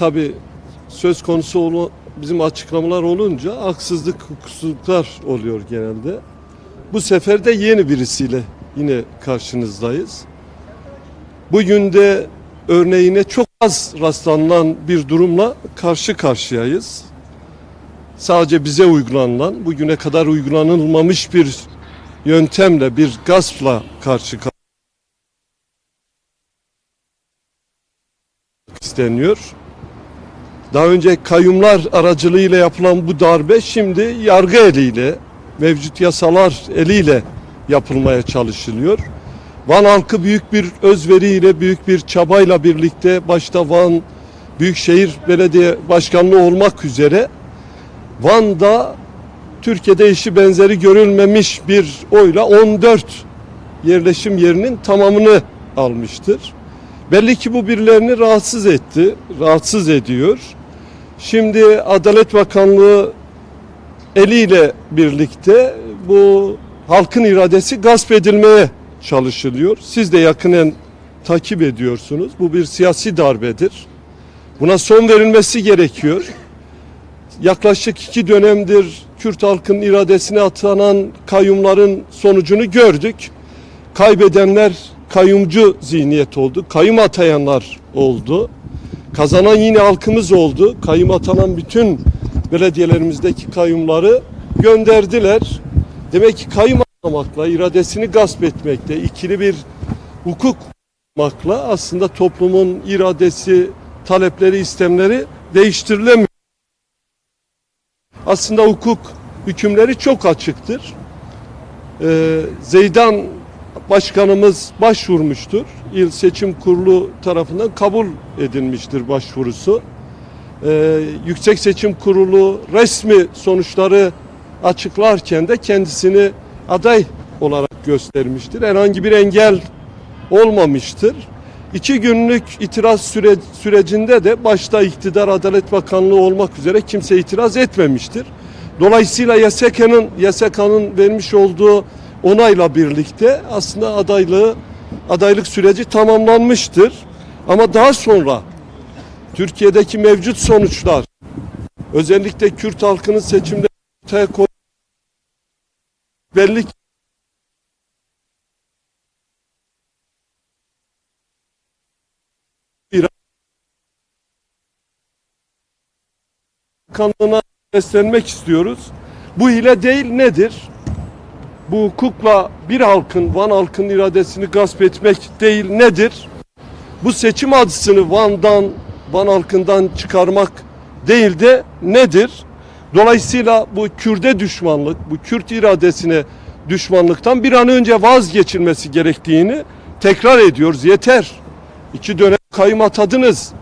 tabi söz konusu olan bizim açıklamalar olunca haksızlık, hukuksuzluklar oluyor genelde. Bu sefer de yeni birisiyle yine karşınızdayız. Bugün de örneğine çok az rastlanılan bir durumla karşı karşıyayız. Sadece bize uygulanılan, bugüne kadar uygulanılmamış bir yöntemle, bir gaspla karşı karşıyayız. isteniyor. Daha önce kayyumlar aracılığıyla yapılan bu darbe şimdi yargı eliyle, mevcut yasalar eliyle yapılmaya çalışılıyor. Van halkı büyük bir özveriyle, büyük bir çabayla birlikte başta Van Büyükşehir Belediye Başkanlığı olmak üzere Van'da Türkiye'de eşi benzeri görülmemiş bir oyla 14 yerleşim yerinin tamamını almıştır. Belli ki bu birilerini rahatsız etti, rahatsız ediyor. Şimdi Adalet Bakanlığı eliyle birlikte bu halkın iradesi gasp edilmeye çalışılıyor. Siz de yakinen takip ediyorsunuz. Bu bir siyasi darbedir. Buna son verilmesi gerekiyor. Yaklaşık iki dönemdir Kürt halkın iradesine atanan kayyumların sonucunu gördük. Kaybedenler kayyumcu zihniyet oldu. Kayyum atayanlar oldu. Kazanan yine halkımız oldu. Kayyum atanan bütün belediyelerimizdeki kayyumları gönderdiler. Demek ki kayyum atamakla, iradesini gasp etmekle, ikili bir hukuk yapmakla aslında toplumun iradesi, talepleri, istemleri değiştirilemiyor. Aslında hukuk hükümleri çok açıktır. Ee, Zeydan Başkanımız başvurmuştur. İl Seçim Kurulu tarafından kabul edilmiştir başvurusu. Ee, Yüksek Seçim Kurulu resmi sonuçları açıklarken de kendisini aday olarak göstermiştir. Herhangi bir engel olmamıştır. İki günlük itiraz süre, sürecinde de başta iktidar Adalet Bakanlığı olmak üzere kimse itiraz etmemiştir. Dolayısıyla YSK'nın YSK'nın vermiş olduğu onayla birlikte aslında adaylığı adaylık süreci tamamlanmıştır. Ama daha sonra Türkiye'deki mevcut sonuçlar özellikle Kürt halkının seçimde ortaya koy belli ki kanlığına beslenmek istiyoruz. Bu hile değil nedir? Bu hukukla bir halkın, Van halkın iradesini gasp etmek değil nedir? Bu seçim adısını Van'dan, Van halkından çıkarmak değil de nedir? Dolayısıyla bu Kürde düşmanlık, bu Kürt iradesine düşmanlıktan bir an önce vazgeçilmesi gerektiğini tekrar ediyoruz. Yeter. İki dönem kayyum atadınız.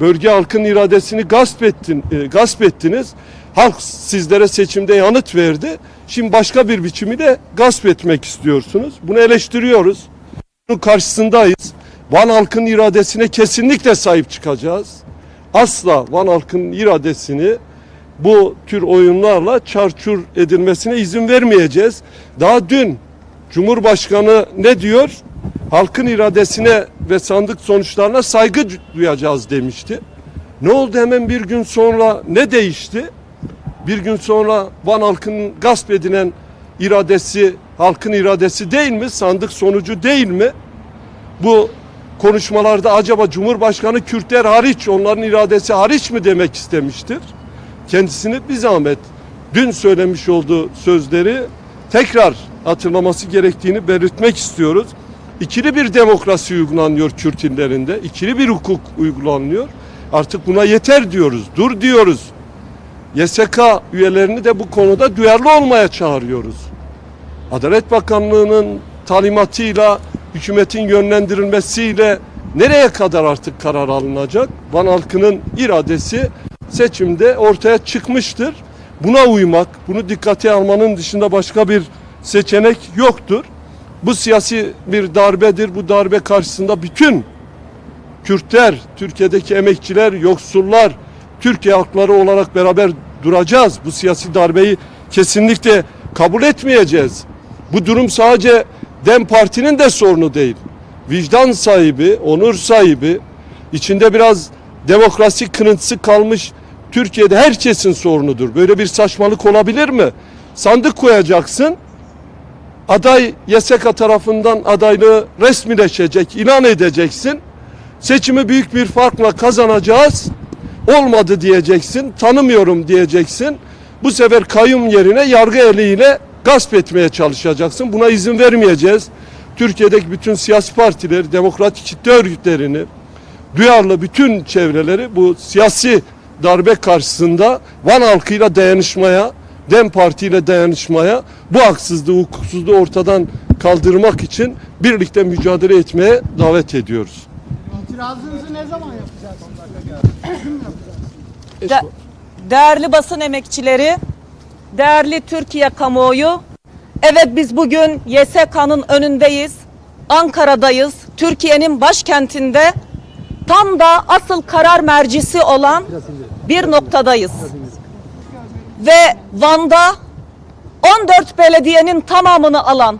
Bölge halkın iradesini gasp ettin, e, gasp ettiniz. Halk sizlere seçimde yanıt verdi. Şimdi başka bir biçimiyle gasp etmek istiyorsunuz. Bunu eleştiriyoruz. Bunun karşısındayız. Van halkın iradesine kesinlikle sahip çıkacağız. Asla Van halkın iradesini bu tür oyunlarla çarçur edilmesine izin vermeyeceğiz. Daha dün Cumhurbaşkanı ne diyor? Halkın iradesine ve sandık sonuçlarına saygı duyacağız demişti. Ne oldu hemen bir gün sonra ne değişti? Bir gün sonra Van halkının gasp edilen iradesi halkın iradesi değil mi? Sandık sonucu değil mi? Bu konuşmalarda acaba Cumhurbaşkanı Kürtler hariç onların iradesi hariç mi demek istemiştir? Kendisini bir zahmet dün söylemiş olduğu sözleri tekrar hatırlaması gerektiğini belirtmek istiyoruz. İkili bir demokrasi uygulanıyor Kürt illerinde. İkili bir hukuk uygulanıyor. Artık buna yeter diyoruz. Dur diyoruz. YSK üyelerini de bu konuda duyarlı olmaya çağırıyoruz. Adalet Bakanlığı'nın talimatıyla, hükümetin yönlendirilmesiyle nereye kadar artık karar alınacak? Van halkının iradesi seçimde ortaya çıkmıştır. Buna uymak, bunu dikkate almanın dışında başka bir seçenek yoktur. Bu siyasi bir darbedir. Bu darbe karşısında bütün Kürtler, Türkiye'deki emekçiler, yoksullar, Türkiye halkları olarak beraber duracağız. Bu siyasi darbeyi kesinlikle kabul etmeyeceğiz. Bu durum sadece Dem Parti'nin de sorunu değil. Vicdan sahibi, onur sahibi, içinde biraz demokrasi kırıntısı kalmış Türkiye'de herkesin sorunudur. Böyle bir saçmalık olabilir mi? Sandık koyacaksın. Aday YSK tarafından adaylığı resmileşecek, ilan edeceksin. Seçimi büyük bir farkla kazanacağız. Olmadı diyeceksin, tanımıyorum diyeceksin. Bu sefer kayyum yerine yargı eliyle gasp etmeye çalışacaksın. Buna izin vermeyeceğiz. Türkiye'deki bütün siyasi partileri, demokratik kitle örgütlerini, duyarlı bütün çevreleri bu siyasi darbe karşısında Van halkıyla dayanışmaya, DEM Parti ile dayanışmaya, bu haksızlığı, hukuksuzluğu ortadan kaldırmak için birlikte mücadele etmeye davet ediyoruz. İtirazınızı ne zaman yapacaksınız? De- değerli basın emekçileri, değerli Türkiye kamuoyu, evet biz bugün YSK'nın önündeyiz, Ankara'dayız, Türkiye'nin başkentinde tam da asıl karar mercisi olan bir noktadayız. Ve Van'da 14 belediyenin tamamını alan,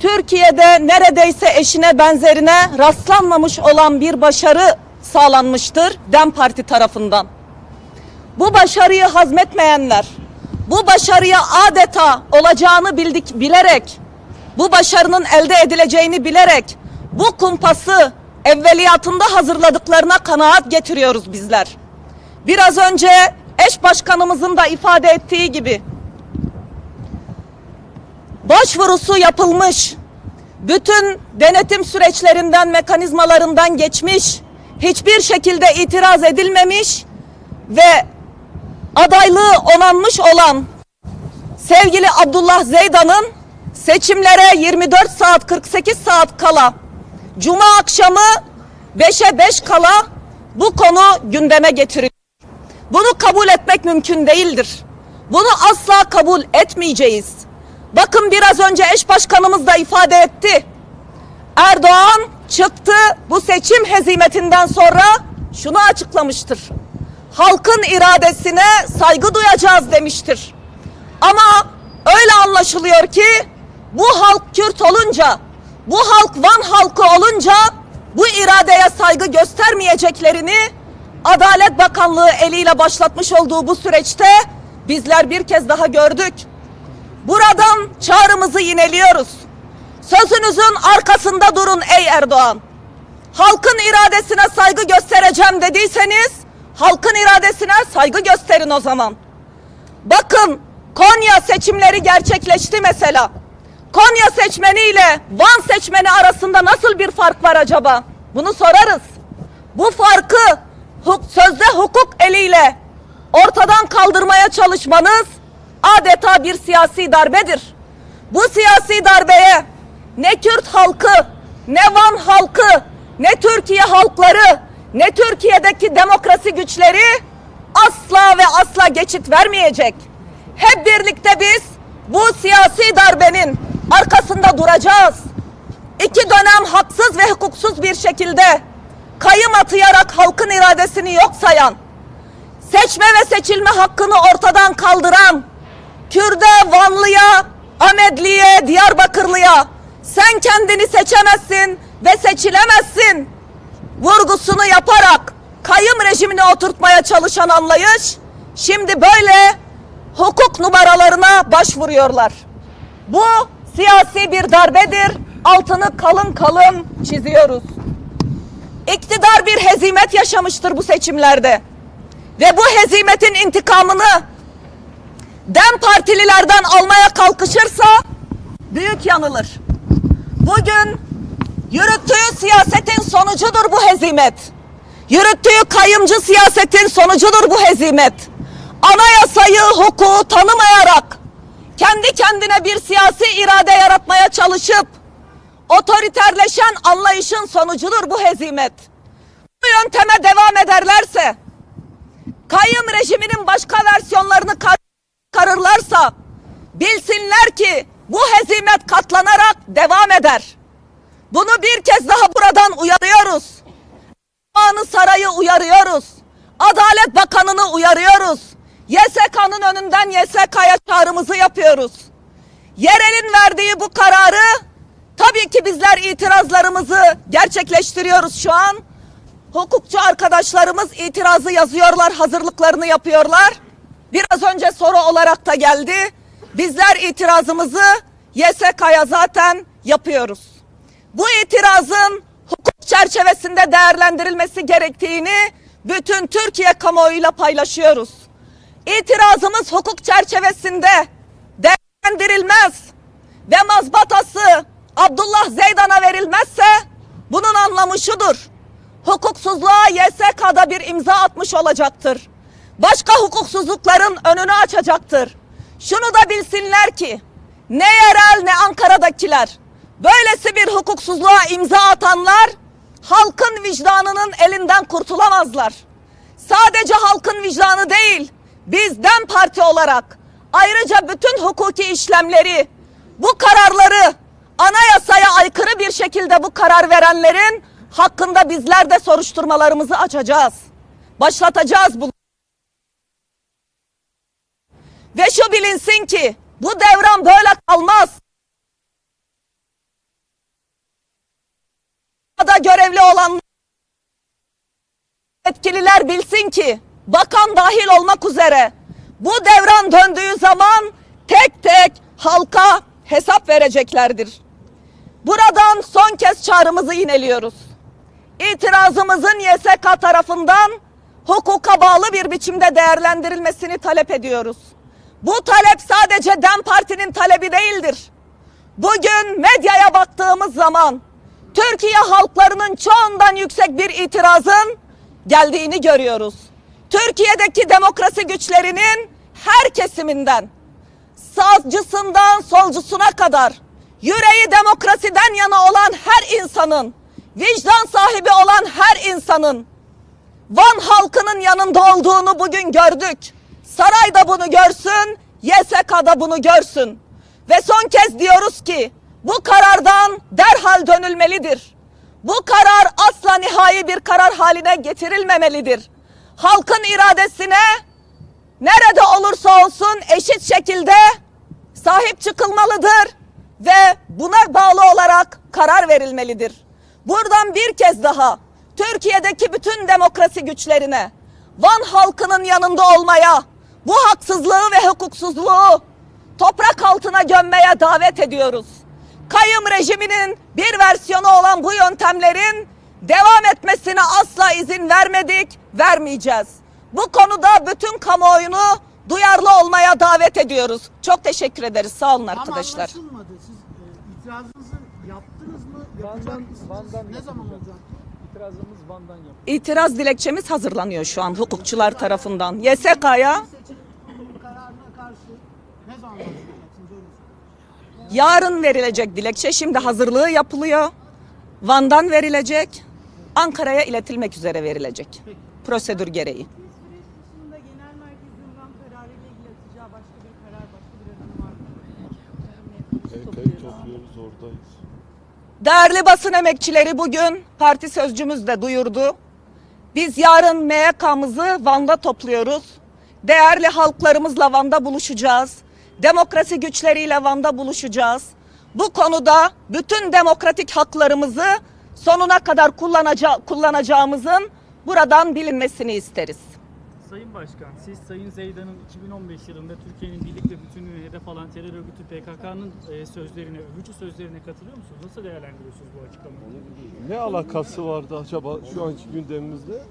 Türkiye'de neredeyse eşine benzerine rastlanmamış olan bir başarı sağlanmıştır DEM Parti tarafından. Bu başarıyı hazmetmeyenler, bu başarıya adeta olacağını bildik bilerek, bu başarının elde edileceğini bilerek, bu kumpası evveliyatında hazırladıklarına kanaat getiriyoruz bizler. Biraz önce eş başkanımızın da ifade ettiği gibi, başvurusu yapılmış, bütün denetim süreçlerinden, mekanizmalarından geçmiş, hiçbir şekilde itiraz edilmemiş ve adaylığı onanmış olan sevgili Abdullah Zeydan'ın seçimlere 24 saat 48 saat kala Cuma akşamı 5'e 5 kala bu konu gündeme getiriyor. Bunu kabul etmek mümkün değildir. Bunu asla kabul etmeyeceğiz. Bakın biraz önce eş başkanımız da ifade etti. Erdoğan çıktı bu seçim hezimetinden sonra şunu açıklamıştır. Halkın iradesine saygı duyacağız demiştir. Ama öyle anlaşılıyor ki bu halk Kürt olunca, bu halk Van halkı olunca bu iradeye saygı göstermeyeceklerini Adalet Bakanlığı eliyle başlatmış olduğu bu süreçte bizler bir kez daha gördük. Buradan çağrımızı yineliyoruz. Sözünüzün arkasında durun ey Erdoğan. Halkın iradesine saygı göstereceğim dediyseniz halkın iradesine saygı gösterin o zaman. Bakın Konya seçimleri gerçekleşti mesela. Konya seçmeni ile Van seçmeni arasında nasıl bir fark var acaba? Bunu sorarız. Bu farkı sözde hukuk eliyle ortadan kaldırmaya çalışmanız adeta bir siyasi darbedir. Bu siyasi darbeye ne Kürt halkı, ne Van halkı, ne Türkiye halkları, ne Türkiye'deki demokrasi güçleri asla ve asla geçit vermeyecek. Hep birlikte biz bu siyasi darbenin arkasında duracağız. İki dönem haksız ve hukuksuz bir şekilde kayım atayarak halkın iradesini yok sayan, seçme ve seçilme hakkını ortadan kaldıran, Kürde, Vanlıya, Ahmetliye, Diyarbakırlıya sen kendini seçemezsin ve seçilemezsin vurgusunu yaparak kayım rejimine oturtmaya çalışan anlayış şimdi böyle hukuk numaralarına başvuruyorlar. Bu siyasi bir darbedir. Altını kalın kalın çiziyoruz. İktidar bir hezimet yaşamıştır bu seçimlerde. Ve bu hezimetin intikamını DEM partililerden almaya kalkışırsa büyük yanılır. Bugün yürüttüğü siyasetin sonucudur bu hezimet. Yürüttüğü kayımcı siyasetin sonucudur bu hezimet. Anayasayı, hukuku tanımayarak kendi kendine bir siyasi irade yaratmaya çalışıp otoriterleşen anlayışın sonucudur bu hezimet. Bu yönteme devam ederlerse kayyum rejiminin başka versiyonlarını kar- karırlarsa bilsinler ki bu hezimet katlanarak devam eder. Bunu bir kez daha buradan uyarıyoruz. Anı Sarayı uyarıyoruz. Adalet Bakanı'nı uyarıyoruz. YSK'nın önünden YSK'ya çağrımızı yapıyoruz. Yerel'in verdiği bu kararı tabii ki bizler itirazlarımızı gerçekleştiriyoruz şu an. Hukukçu arkadaşlarımız itirazı yazıyorlar, hazırlıklarını yapıyorlar. Biraz önce soru olarak da geldi. Bizler itirazımızı YSK'ya zaten yapıyoruz. Bu itirazın hukuk çerçevesinde değerlendirilmesi gerektiğini bütün Türkiye kamuoyuyla paylaşıyoruz. İtirazımız hukuk çerçevesinde değerlendirilmez ve mazbatası Abdullah Zeydan'a verilmezse bunun anlamı şudur. Hukuksuzluğa YSK'da bir imza atmış olacaktır. Başka hukuksuzlukların önünü açacaktır. Şunu da bilsinler ki ne yerel ne Ankara'dakiler böylesi bir hukuksuzluğa imza atanlar halkın vicdanının elinden kurtulamazlar. Sadece halkın vicdanı değil, biz DEM Parti olarak ayrıca bütün hukuki işlemleri, bu kararları anayasaya aykırı bir şekilde bu karar verenlerin hakkında bizler de soruşturmalarımızı açacağız. Başlatacağız bu. Ve şu bilinsin ki bu devran böyle kalmaz. da görevli olan yetkililer bilsin ki bakan dahil olmak üzere bu devran döndüğü zaman tek tek halka hesap vereceklerdir. Buradan son kez çağrımızı yineliyoruz. İtirazımızın YSK tarafından hukuka bağlı bir biçimde değerlendirilmesini talep ediyoruz. Bu talep sadece DEM Parti'nin talebi değildir. Bugün medyaya baktığımız zaman Türkiye halklarının çoğundan yüksek bir itirazın geldiğini görüyoruz. Türkiye'deki demokrasi güçlerinin her kesiminden, sağcısından solcusuna kadar yüreği demokrasiden yana olan her insanın, vicdan sahibi olan her insanın Van halkının yanında olduğunu bugün gördük. Saray da bunu görsün, YSK da bunu görsün. Ve son kez diyoruz ki bu karardan derhal dönülmelidir. Bu karar asla nihai bir karar haline getirilmemelidir. Halkın iradesine nerede olursa olsun eşit şekilde sahip çıkılmalıdır ve buna bağlı olarak karar verilmelidir. Buradan bir kez daha Türkiye'deki bütün demokrasi güçlerine Van halkının yanında olmaya, bu haksızlığı ve hukuksuzluğu toprak altına gömmeye davet ediyoruz. Kayyum rejiminin bir versiyonu olan bu yöntemlerin devam etmesine asla izin vermedik, vermeyeceğiz. Bu konuda bütün kamuoyunu duyarlı olmaya davet ediyoruz. Çok teşekkür ederiz. Sağ olun Ama arkadaşlar. anlaşılmadı. Siz e, itirazınızı yaptınız mı? Yapacak mısınız? ne zaman olacak? İtirazımız Van'dan yapıldı. İtiraz dilekçemiz hazırlanıyor şu an hukukçular tarafından. YSK'ya Seçim kararına karşı ne zaman başlayacaksınız? Öyle sorayım. Yarın verilecek dilekçe şimdi hazırlığı yapılıyor. Van'dan verilecek. Ankara'ya iletilmek üzere verilecek. Prosedür gereği. Değerli basın emekçileri bugün parti sözcümüz de duyurdu. Biz yarın MYK'mızı Van'da topluyoruz. Değerli halklarımızla Van'da buluşacağız. Demokrasi güçleriyle Van'da buluşacağız. Bu konuda bütün demokratik haklarımızı sonuna kadar kullanaca kullanacağımızın buradan bilinmesini isteriz. Sayın Başkan, siz Sayın Zeydan'ın 2015 yılında Türkiye'nin birlik ve bütünlüğüne hedef alan terör örgütü PKK'nın e, sözlerine, övücü sözlerine katılıyor musunuz? Nasıl değerlendiriyorsunuz bu açıklamayı? Ne alakası vardı acaba şu anki gündemimizde?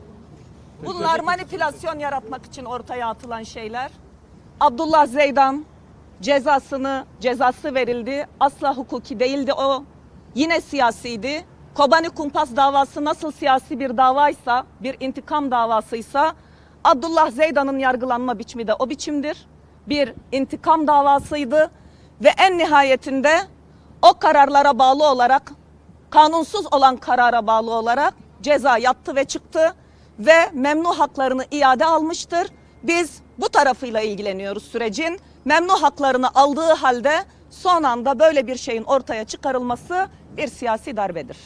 Bunlar manipülasyon yaratmak için ortaya atılan şeyler. Abdullah Zeydan cezasını cezası verildi. Asla hukuki değildi o. Yine siyasiydi. Kobani Kumpas davası nasıl siyasi bir davaysa, bir intikam davasıysa Abdullah Zeydan'ın yargılanma biçimi de o biçimdir. Bir intikam davasıydı ve en nihayetinde o kararlara bağlı olarak kanunsuz olan karara bağlı olarak ceza yattı ve çıktı ve memnu haklarını iade almıştır. Biz bu tarafıyla ilgileniyoruz sürecin. Memnu haklarını aldığı halde son anda böyle bir şeyin ortaya çıkarılması bir siyasi darbedir.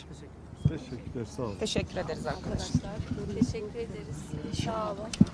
Teşekkürler sağ olun. Teşekkür ederiz arkadaşlar. Teşekkür ederiz. Sağ olun.